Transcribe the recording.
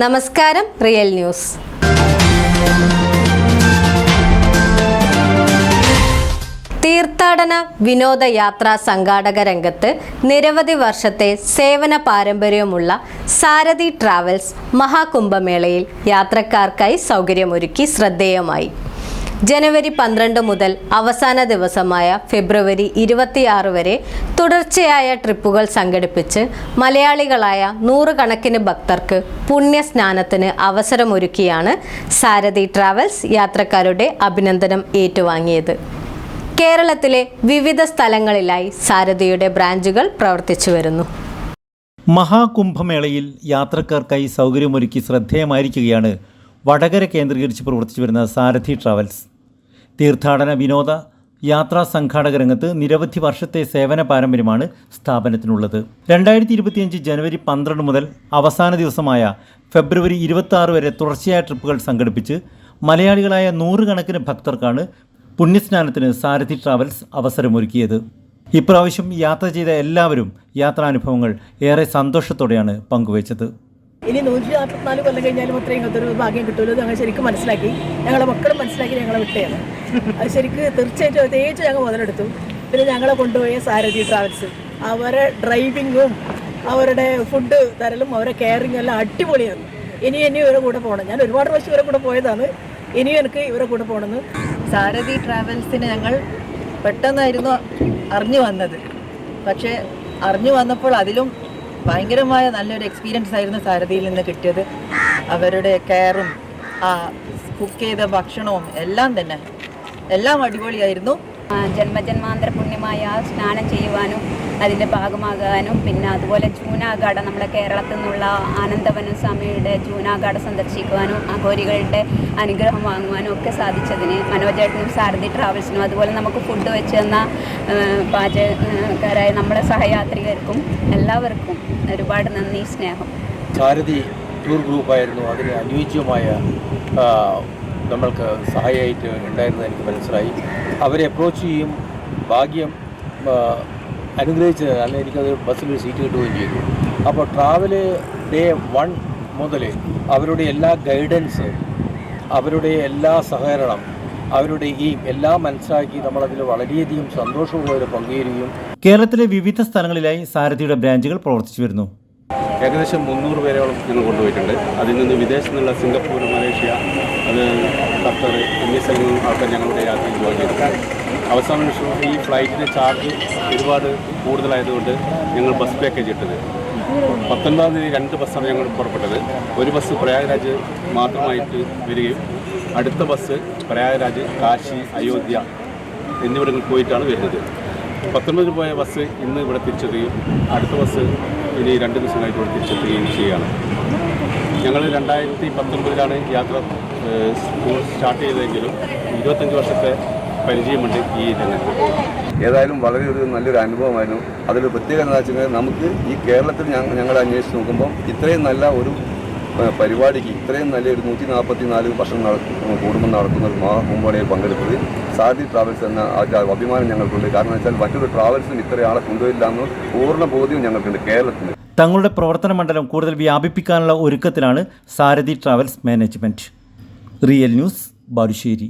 നമസ്കാരം real news. തീർത്ഥാടന വിനോദയാത്രാ സംഘാടക രംഗത്ത് നിരവധി വർഷത്തെ സേവന പാരമ്പര്യമുള്ള സാരഥി ട്രാവൽസ് മഹാകുംഭമേളയിൽ യാത്രക്കാർക്കായി സൗകര്യമൊരുക്കി ശ്രദ്ധേയമായി. ജനുവരി പന്ത്രണ്ട് മുതൽ അവസാന ദിവസമായ ഫെബ്രുവരി ഇരുപത്തിയാറ് വരെ തുടർച്ചയായ ട്രിപ്പുകൾ സംഘടിപ്പിച്ച് മലയാളികളായ നൂറുകണക്കിന് ഭക്തർക്ക് പുണ്യസ്നാനത്തിന് അവസരമൊരുക്കിയാണ് സാരഥി ട്രാവൽസ് യാത്രക്കാരുടെ അഭിനന്ദനം ഏറ്റുവാങ്ങിയത്. കേരളത്തിലെ വിവിധ സ്ഥലങ്ങളിലായി സാരഥിയുടെ ബ്രാഞ്ചുകൾ പ്രവർത്തിച്ചു വരുന്നു. മഹാകുംഭമേളയിൽ യാത്രക്കാർക്കായി സൗകര്യമൊരുക്കി ശ്രദ്ധേയമായിരിക്കുകയാണ് വടകര കേന്ദ്രീകരിച്ച് പ്രവർത്തിച്ചു വരുന്ന സാരഥി ട്രാവൽസ്. തീർത്ഥാടന വിനോദ യാത്രാ സംഘാടക രംഗത്ത് നിരവധി വർഷത്തെ സേവന പാരമ്പര്യമാണ് സ്ഥാപനത്തിനുള്ളത്. രണ്ടായിരത്തി ഇരുപത്തിയഞ്ച് ജനുവരി പന്ത്രണ്ട് മുതൽ അവസാന ദിവസമായ ഫെബ്രുവരി ഇരുപത്തി വരെ തുടർച്ചയായ ട്രിപ്പുകൾ സംഘടിപ്പിച്ച് മലയാളികളായ നൂറുകണക്കിന് ഭക്തർക്കാണ് പുണ്യസ്നാനത്തിന് സാരഥി ട്രാവൽസ് അവസരമൊരുക്കിയത്. ഇപ്രാവശ്യം യാത്ര ചെയ്ത എല്ലാവരും യാത്രാനുഭവങ്ങൾ ഏറെ സന്തോഷത്തോടെയാണ് പങ്കുവച്ചത്. ഇനി നൂറ്റി നാൽപ്പത്തിനാല് കൊല്ലം കഴിഞ്ഞാലും അത്രയും ഇങ്ങനത്തെ ഒരു ഭാഗ്യം കിട്ടുമല്ലോ ഞങ്ങൾ ശരിക്കും മനസ്സിലാക്കി. ഞങ്ങളെ മക്കളും മനസ്സിലാക്കി ഞങ്ങളെ വിട്ടയാണ് അത് ശരിക്ക് തീർച്ചയായിട്ടും പ്രത്യേകിച്ച് ഞങ്ങൾ മുതലെടുത്തു. പിന്നെ ഞങ്ങളെ കൊണ്ടുപോയ സാരഥി ട്രാവൽസ് അവരെ ഡ്രൈവിങ്ങും അവരുടെ ഫുഡ് തരലും അവരെ കെയറിങ് എല്ലാം അടിപൊളിയാണ് ഇനി ഇനി ഇവരെ കൂടെ പോകണം ഞാൻ ഒരുപാട് പ്രാവശ്യം ഇവരെ കൂടെ പോയതാണ്. ഇനിയും എനിക്ക് ഇവരെ കൂടെ പോകണമെന്ന് സാരഥി ട്രാവൽസിന് ഞങ്ങൾ പെട്ടെന്നായിരുന്നു അറിഞ്ഞു വന്നത്. പക്ഷേ അറിഞ്ഞു വന്നപ്പോൾ അതിലും ഭയങ്കരമായ നല്ലൊരു എക്സ്പീരിയൻസ് ആയിരുന്നു സാരഥിയിൽ നിന്ന് കിട്ടിയത്. അവരുടെ കെയറും ആ കുക്ക് ചെയ്ത ഭക്ഷണവും എല്ലാം തന്നെ. എല്ലാം അടിപൊളിയായിരുന്നു. ജന്മജന്മാന്തര പുണ്യമായ ആ സ്നാനം ചെയ്യുവാനും അതിന്റെ ഭാഗമാകാനും പിന്നെ അതുപോലെ ജൂനാഗാഡ നമ്മുടെ കേരളത്തിൽ നിന്നുള്ള ആനന്ദവനം സ്വാമിയുടെ ജൂനാഗാഡ സന്ദർശിക്കുവാനും അഘോരികളുടെ അനുഗ്രഹം വാങ്ങുവാനും ഒക്കെ സാധിച്ചതിന് മനോജേട്ടനും സാരഥി ട്രാവൽസിനും അതുപോലെ നമുക്ക് ഫുഡ് വെച്ച് തന്ന പാചകക്കാരായ നമ്മുടെ സഹയാത്രികർക്കും എല്ലാവർക്കും ഒരുപാട് നന്ദി സ്നേഹം. സാരഥി ടൂർ ഗ്രൂപ്പായിരുന്നു. അതിന് അനുയോജ്യമായ നമ്മൾക്ക് സഹായമായിട്ട് ഉണ്ടായിരുന്നത് എനിക്ക് മനസ്സിലായി. അവരെ അപ്രോച്ച് ചെയ്യും ഭാഗ്യം അനുഗ്രഹിച്ചത് അല്ലെങ്കിൽ എനിക്കത് ബസ്സിൽ സീറ്റ് കിട്ടുകയും ചെയ്തു. അപ്പോൾ ട്രാവൽ ഡേ വൺ മുതൽ അവരുടെ എല്ലാ ഗൈഡൻസ് അവരുടെ എല്ലാ സഹകരണം അവരുടെ ഈ എല്ലാം മനസ്സിലാക്കി നമ്മളതിൽ വളരെയധികം സന്തോഷമുള്ളവർ പങ്കുചേരുകയും കേരളത്തിലെ വിവിധ സ്ഥലങ്ങളിലായി സാരഥിയുടെ ബ്രാഞ്ചുകൾ പ്രവർത്തിച്ചു വരുന്നു. ഏകദേശം മുന്നൂറ് പേരോളം ഞങ്ങൾ കൊണ്ടുപോയിട്ടുണ്ട്. അതിൽ നിന്ന് വിദേശത്തു നിന്നുള്ള സിംഗപ്പൂർ മലേഷ്യ അത് ഖത്തർ എന്നീ സ്ഥലങ്ങളിൽ ആൾക്കാർ ഞങ്ങളുടെ യാത്രയിൽ ജോയിൻ ചെയ്തിട്ടുണ്ട്. അവസാന നിമിഷം ഈ ഫ്ലൈറ്റിന്റെ ചാർജ് ഒരുപാട് കൂടുതലായതുകൊണ്ട് ഞങ്ങൾ ബസ് പാക്കേജ് ഇട്ടത്. പത്തൊൻപതാം തീയതി രണ്ട് ബസ്സാണ് ഞങ്ങൾ പുറപ്പെട്ടത്. ഒരു ബസ് പ്രയാഗ്രാജ് മാത്രമായിട്ട് വരികയും അടുത്ത ബസ് പ്രയാഗ്രാജ് കാശി അയോധ്യ എന്നിവിടങ്ങളിൽ പോയിട്ടാണ് വരുന്നത്. പത്തൊൻപതിന് പോയ ബസ് ഇന്ന് ഇവിടെ തിരിച്ചെത്തുകയും അടുത്ത ബസ് ഇനി രണ്ട് ദിവസമായിട്ട് ഇവിടെ തിരിച്ചെത്തുകയും ചെയ്യുകയാണ്. ഞങ്ങൾ രണ്ടായിരത്തി പത്തൊൻപതിലാണ് യാത്ര സ്കൂൾ സ്റ്റാർട്ട് ചെയ്തതെങ്കിലും ഇരുപത്തഞ്ച് വർഷത്തെ പരിചയമുണ്ട് ഈ രംഗത്ത്. ഏതായാലും വളരെ ഒരു നല്ലൊരു അനുഭവമായിരുന്നു. അതിൽ പ്രത്യേകത എന്താ വെച്ചാൽ നമുക്ക് ഈ കേരളത്തിൽ ഞങ്ങൾ അന്വേഷിച്ച് നോക്കുമ്പോൾ ഇത്രയും നല്ല ഒരു പരിപാടിക്ക് ഇത്രയും നല്ല ഒരു നൂറ്റി നാൽപ്പത്തി നാല് വർഷം നടക്കുന്ന കൂടുമ്പോൾ നടക്കുന്ന ഒരു മഹാകുംഭമേളയിൽ പങ്കെടുത്തത് സാരഥി ട്രാവൽസ് എന്ന അഭിമാനം ഞങ്ങൾക്കുണ്ട്. കാരണം വെച്ചാൽ മറ്റൊരു ട്രാവൽസും ഇത്രയാളെ കൊണ്ടുവരില്ല എന്ന് പൂർണ ബോധ്യം ഞങ്ങൾക്കുണ്ട് കേരളത്തിന് തങ്ങളുടെ പ്രവർത്തന മണ്ഡലം കൂടുതൽ വ്യാപിപ്പിക്കാനുള്ള ഒരുക്കത്തിലാണ് Sarathi travels management. Real news Balussery.